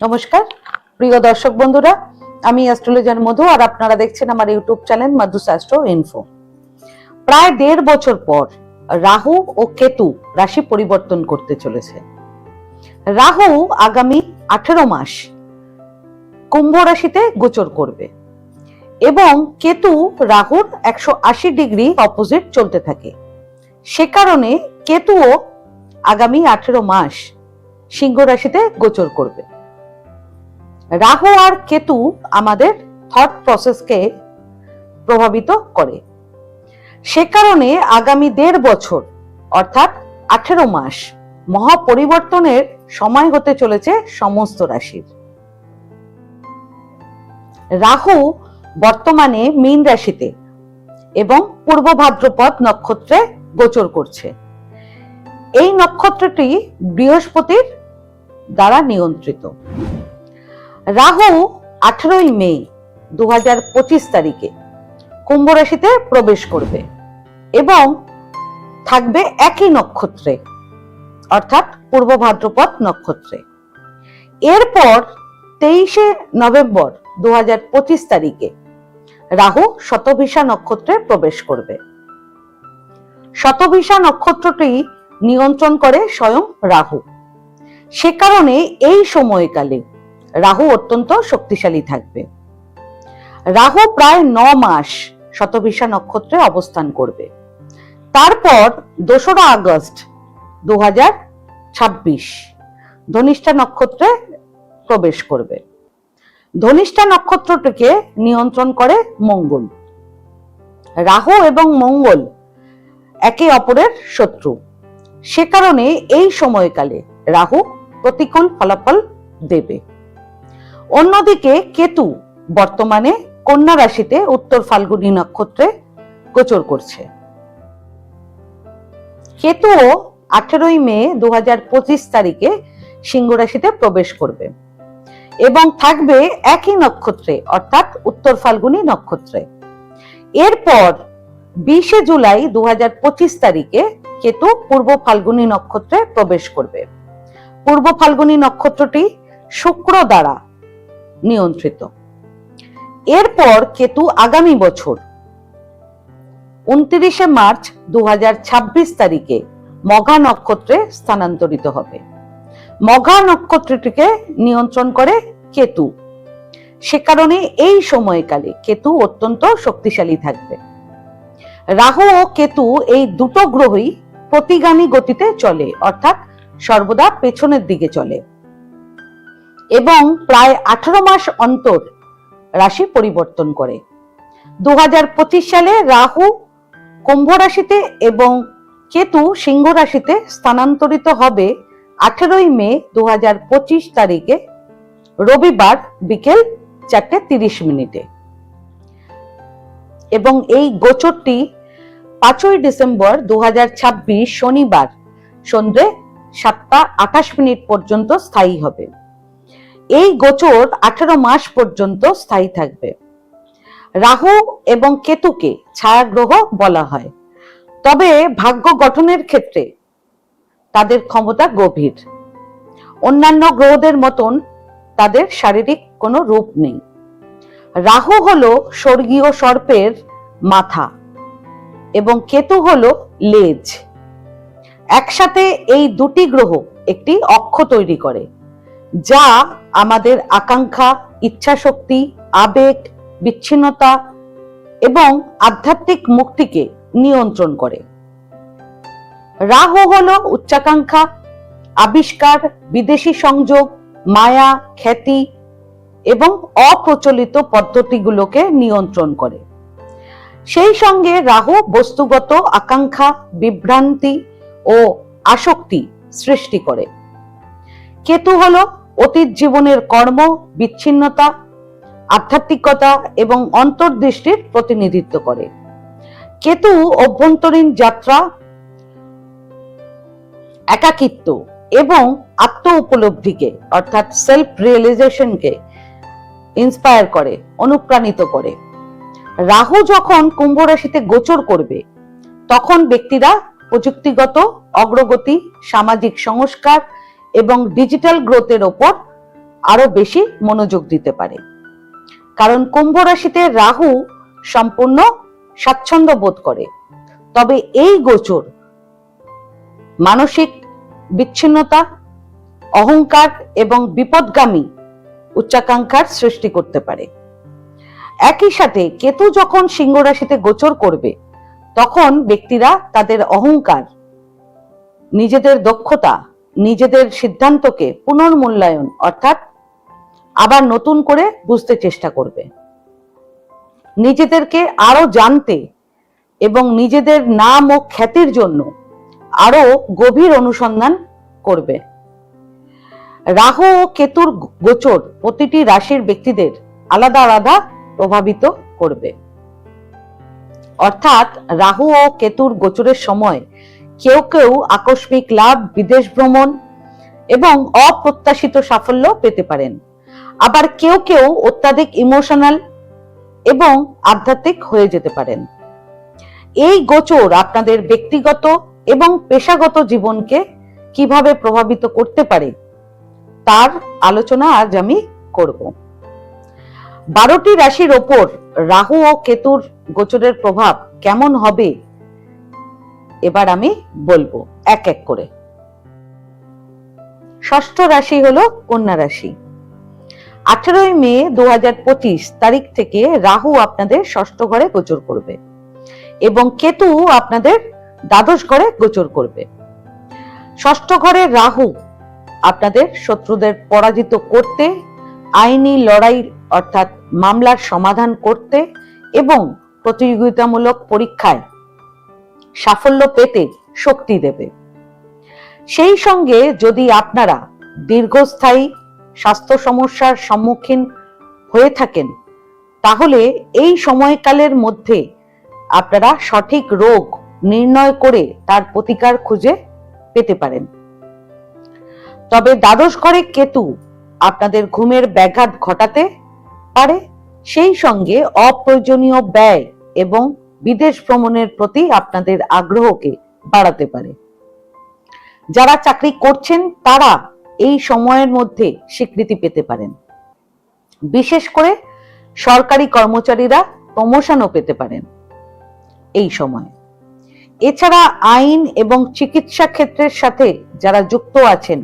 নমস্কার। প্রিয় দর্শক বন্ধুরা, আমি অ্যাস্ট্রোলজার মধু আর আপনারা দেখছেন আমার YouTube channel Madhu astro info প্রায় দেড় বছর পর রাহু ও কেতু রাশি পরিবর্তন করতে চলেছে। রাহু আগামী আঠেরো মাস কুম্ভ রাশিতে গোচর করবে এবং কেতু রাহুর একশো আশি ডিগ্রি অপোজিট চলতে থাকে। সে কারণে কেতুও আগামী আঠেরো মাস সিংহ রাশিতে গোচর করবে। রাহু আর কেতু আমাদের থট প্রসেসকে প্রভাবিত করে। সে কারণে আগামী দেড় বছর, অর্থাৎ আঠেরো মাস, মহাপরিবর্তনের সময় হতে চলেছে সমস্ত রাশির। রাহু বর্তমানে মীন রাশিতে এবং পূর্ব ভাদ্রপদ নক্ষত্রে গোচর করছে। এই নক্ষত্রটি বৃহস্পতির দ্বারা নিয়ন্ত্রিত। রাহু আঠারোই মে দু হাজার পঁচিশ তারিখে কুম্ভ রাশিতে প্রবেশ করবে এবং থাকবে একই নক্ষত্রে, অর্থাৎ পূর্ব ভাদ্রপদ নক্ষত্রে। এরপর তেইশে নভেম্বর দু হাজার পঁচিশ তারিখে রাহু শতভিসা নক্ষত্রে প্রবেশ করবে। শতভিসা নক্ষত্রটি নিয়ন্ত্রণ করে স্বয়ং রাহু। সে কারণে এই সময়কালে রাহু অত্যন্ত শক্তিশালী থাকবে। রাহু প্রায় ন মাস শতভিসা নক্ষত্রে অবস্থান করবে। তারপর দোসরা আগস্ট দু হাজার ছাব্বিশ ধনিষ্ঠা নক্ষত্রে প্রবেশ করবে। ধনিষ্ঠা নক্ষত্রটিকে নিয়ন্ত্রণ করে মঙ্গল। রাহু এবং মঙ্গল একে অপরের শত্রু। সে কারণে এই সময়কালে রাহু প্রতিকূল ফলাফল দেবে। অন্যদিকে কেতু বর্তমানে কন্যা রাশিতে উত্তর ফাল্গুনী নক্ষত্রে গোচর করছে। কেতুও আঠেরোই মে দু হাজার পঁচিশ তারিখে সিংহ রাশিতে প্রবেশ করবে এবং থাকবে একই নক্ষত্রে, অর্থাৎ উত্তর ফাল্গুনী নক্ষত্রে। এরপর বিশে জুলাই দু হাজার পঁচিশ তারিখে কেতু পূর্ব ফাল্গুনী নক্ষত্রে প্রবেশ করবে। পূর্ব ফাল্গুনী নক্ষত্রটি শুক্র দ্বারা নিয়ন্ত্রিত। এরপর কেতু আগামী বছর, উনত্রিশে মার্চ দু তারিখে মঘা নক্ষত্রে স্থানান্তরিত হবে। মঘা নক্ষত্রটিকে নিয়ন্ত্রণ করে কেতু। সে কারণে এই সময়কালে কেতু অত্যন্ত শক্তিশালী থাকবে। রাহু ও কেতু এই দুটো গ্রহই প্রতিগামী গতিতে চলে, অর্থাৎ সর্বদা পেছনের দিকে চলে। এবং প্রায় আঠারো মাস অন্তর রাশি পরিবর্তন করে। দু হাজার পঁচিশ সালে রাহু কুম্ভ রাশিতে এবং কেতু সিংহ রাশিতে স্থানান্তরিত হবে আঠেরোই মে দু তারিখে, রবিবার বিকেল চারটে তিরিশ মিনিটে। এবং এই গোচরটি পাঁচই ডিসেম্বর দু হাজার ছাব্বিশ শনিবার সন্ধ্যে সাতটা আঠাশ মিনিট পর্যন্ত স্থায়ী হবে। এই গোচর আঠেরো মাস পর্যন্ত স্থায়ী থাকবে। রাহু এবং কেতুকে ছায়াগ্রহ বলা হয়। তবে ভাগ্য গঠনের ক্ষেত্রে তাদের ক্ষমতা গভীর। অন্যান্য গ্রহদের মতন তাদের শারীরিক কোনো রূপ নেই। রাহু হলো স্বর্গীয় সর্পের মাথা এবং কেতু হল লেজ। একসাথে এই দুটি গ্রহ একটি অক্ষ তৈরি করে। যা আমাদের আকাঙ্ক্ষা, ইচ্ছাশক্তি, আবেগ, বিচ্ছিন্নতা এবং আধ্যাত্মিক মুক্তিকে নিয়ন্ত্রণ করে। রাহু হলো উচ্চাকাঙ্ক্ষা, আবিষ্কার, বিদেশি সংযোগ, মায়া, খ্যাতি এবং অপ্রচলিত পদ্ধতিগুলোকে নিয়ন্ত্রণ করে। সেই সঙ্গে রাহু বস্তুগত আকাঙ্ক্ষা, বিভ্রান্তি ও আসক্তি সৃষ্টি করে। কেতু হলো অতীত জীবনের কর্ম, বিচ্ছিন্নতা, আধ্যাত্মিকতা এবং অন্তর্দৃষ্টির প্রতিনিধিত্ব করে। কেতু অভ্যন্তরীণ যাত্রা, একাকিত্ব এবং আত্ম উপলব্ধিকে অর্থাৎ সেলফ রিয়েলাইজেশনকে ইন্সপায়ার করে, অনুপ্রাণিত করে। রাহু যখন কুম্ভ রাশিতে গোচর করবে, তখন ব্যক্তিরা প্রযুক্তিগত অগ্রগতি, সামাজিক সংস্কার এবং ডিজিটাল গ্রোথের ওপর আরও বেশি মনোযোগ দিতে পারে। কারণ কুম্ভ রাশিতে রাহু সম্পূর্ণ স্বাচ্ছন্দ্য বোধ করে। তবে এই গোচর, মানসিক বিচ্ছিন্নতা, অহংকার এবং বিপদগামী উচ্চাকাঙ্ক্ষার সৃষ্টি করতে পারে। একই সাথে কেতু যখন সিংহ রাশিতে গোচর করবে, তখন ব্যক্তিরা তাদের অহংকার, নিজেদের দক্ষতা নিজেদের সিদ্ধান্তকে পুনর্মূল্যায়ন, অর্থাৎ আবার নতুন করে বুঝতে চেষ্টা করবে। নিজেদেরকে আরও জানতে এবং নিজেদের নাম ও খ্যাতির জন্য আরও গভীর অনুসন্ধান করবে। রাহু ও কেতুর গোচর প্রতিটি রাশির ব্যক্তিদের আলাদা আলাদা প্রভাবিত করবে। অর্থাৎ রাহু ও কেতুর গোচরের সময় কেউ কেউ আকস্মিক লাভ, বিদেশ ভ্রমণ এবং অপ্রত্যাশিত সাফল্য পেতে পারেন। আবার কেউ কেউ অত্যাধিক ইমোশনাল এবং আধ্যাত্মিক হয়ে যেতে পারেন। এই গোচর আপনাদের ব্যক্তিগত এবং পেশাগত জীবনকে কীভাবে প্রভাবিত করতে পারে, তার আলোচনা আজ আমি করব। বারোটি রাশির ওপর রাহু ও কেতুর গোচরের প্রভাব কেমন হবে এবার আমি বলব, এক এক করে। ষষ্ঠ রাশি হলো কন্যা রাশি। আঠেরোই মে দু তারিখ থেকে রাহু আপনাদের ষষ্ঠ ঘরে গোচর করবে এবং কেতু আপনাদের দ্বাদশ ঘরে গোচর করবে। ষষ্ঠ ঘরে রাহু আপনাদের শত্রুদের পরাজিত করতে, আইনি লড়াই অর্থাৎ মামলার সমাধান করতে এবং প্রতিযোগিতামূলক পরীক্ষায় সাফল্য পেতে শক্তি দেবে। সেই সঙ্গে যদি আপনারা দীর্ঘস্থায়ী স্বাস্থ্য সমস্যার সম্মুখীন হয়ে থাকেন, তাহলে এই সময়কালের মধ্যে আপনারা সঠিক রোগ নির্ণয় করে তার প্রতিকার খুঁজে পেতে পারেন। তবে দ্বাদশ ঘরে কেতু আপনাদের ঘুমের ব্যাঘাত ঘটাতে পারে, সেই সঙ্গে অপ্রয়োজনীয় ব্যয় এবং বিদেশ ভ্রমণের প্রতি আপনাদের আগ্রহকে বাড়াতে পারে। যারা চাকরি করছেন, তারা এই সময়ের মধ্যে স্বীকৃতি পেতে পারেন। বিশেষ করে সরকারি কর্মচারীরা প্রমোশনও পেতে পারেন এই সময়। এছাড়া আইন এবং চিকিৎসা ক্ষেত্রের সাথে যারা যুক্ত আছেন,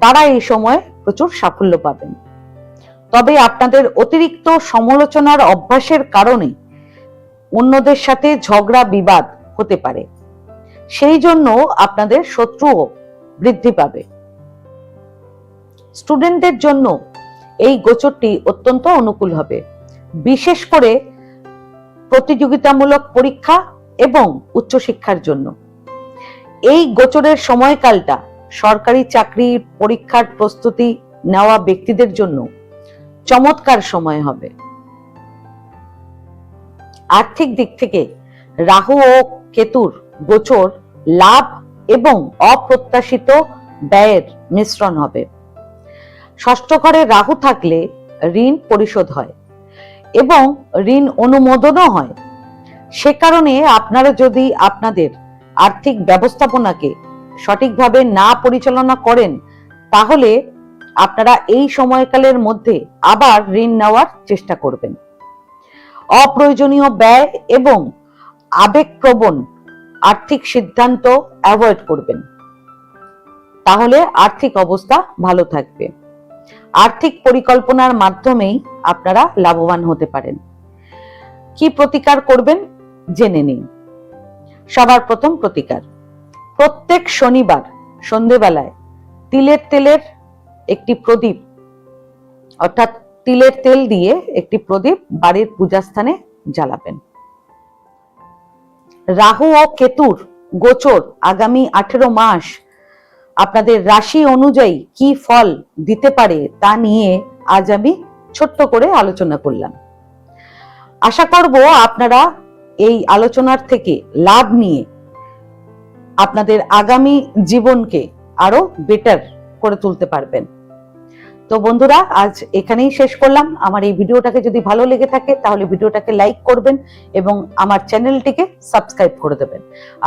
তারা এই সময় প্রচুর সাফল্য পাবেন। তবে আপনাদের অতিরিক্ত সমালোচনার অভ্যাসের কারণে অন্যদের সাথে ঝগড়া বিবাদ হতে পারে। সেই জন্য আপনাদের শত্রুও বৃদ্ধি পাবে। স্টুডেন্টদের জন্য এই গোচরটি অত্যন্ত অনুকূল হবে। বিশেষ করে প্রতিযোগিতামূলক পরীক্ষা এবং উচ্চশিক্ষার জন্য। এই গোচরের সময়কালটা সরকারি চাকরি পরীক্ষার প্রস্তুতি নেওয়া ব্যক্তিদের জন্য চমৎকার সময় হবে। আর্থিক দিক থেকে রাহু ও কেতুর গোচর লাভ এবং অপ্রত্যাশিত ব্যয়ের মিশ্রণ হবে। ষষ্ঠ ঘরে রাহু থাকলে ঋণ পরিশোধ হয় এবং ঋণ অনুমোদনও হয়। সে কারণে আপনারা যদি আপনাদের আর্থিক ব্যবস্থাপনাকে সঠিকভাবে না পরিচালনা করেন, তাহলে আপনারা এই সময়কালের মধ্যে আবার ঋণ নেওয়ার চেষ্টা করবেন। অপ্রয়োজনীয় ব্যয় এবং আবেগপ্রবণ আর্থিক সিদ্ধান্ত অ্যাভয়েড করবেন। তাহলে আর্থিক অবস্থা ভালো থাকবে। আর্থিক পরিকল্পনার মাধ্যমেই আপনারা লাভবান হতে পারেন। কি প্রতিকার করবেন জেনে নিন। সবার প্রথম প্রতিকার, প্রত্যেক শনিবার সন্ধেবেলায় তিলের তেলের একটি প্রদীপ, অর্থাৎ তিলের তেল দিয়ে একটি প্রদীপ বাড়ির পূজাস্থানে জ্বালাবেন। রাহু ও কেতুর গোচর আগামী আঠেরো মাস আপনাদের রাশি অনুযায়ী কি ফল দিতে পারে তা নিয়ে আজ আমি ছোট্ট করে আলোচনা করলাম। আশা করব আপনারা এই আলোচনার থেকে লাভ নিয়ে আপনাদের আগামী জীবনকে আরও বেটার করে তুলতে পারবেন। তো বন্ধুরা, আজ এখানেই শেষ করলাম। আমার এই ভিডিওটাকে যদি ভালো লেগে থাকে, তাহলে ভিডিওটাকে লাইক করবেন এবং আমার চ্যানেলটিকে সাবস্ক্রাইব করে দেবেন।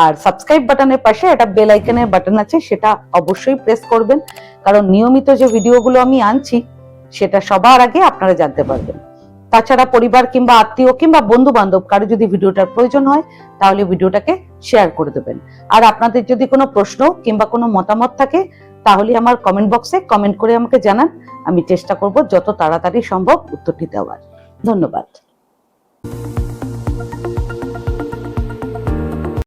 আর সাবস্ক্রাইব বাটনের পাশে একটা বেল আইকনের বাটন আছে, সেটা অবশ্যই প্রেস করবেন। কারণ নিয়মিত যে ভিডিওগুলো আমি আনছি, সেটা সবার আগে আপনারা জানতে পারবেন। তাছাড়া পরিবার কিংবা আত্মীয় কিংবা বন্ধু বান্ধব কারও যদি ভিডিওটার প্রয়োজন হয়, তাহলে ভিডিওটাকে শেয়ার করে দেবেন। আর আপনাদের যদি কোনো প্রশ্ন কিংবা কোনো মতামত থাকে তাহলে আমার কমেন্ট বক্সে কমেন্ট করে আমাকে জানান। আমি চেষ্টা করব যত তাড়াতাড়ি সম্ভব উত্তরটি দেওয়ার। ধন্যবাদ।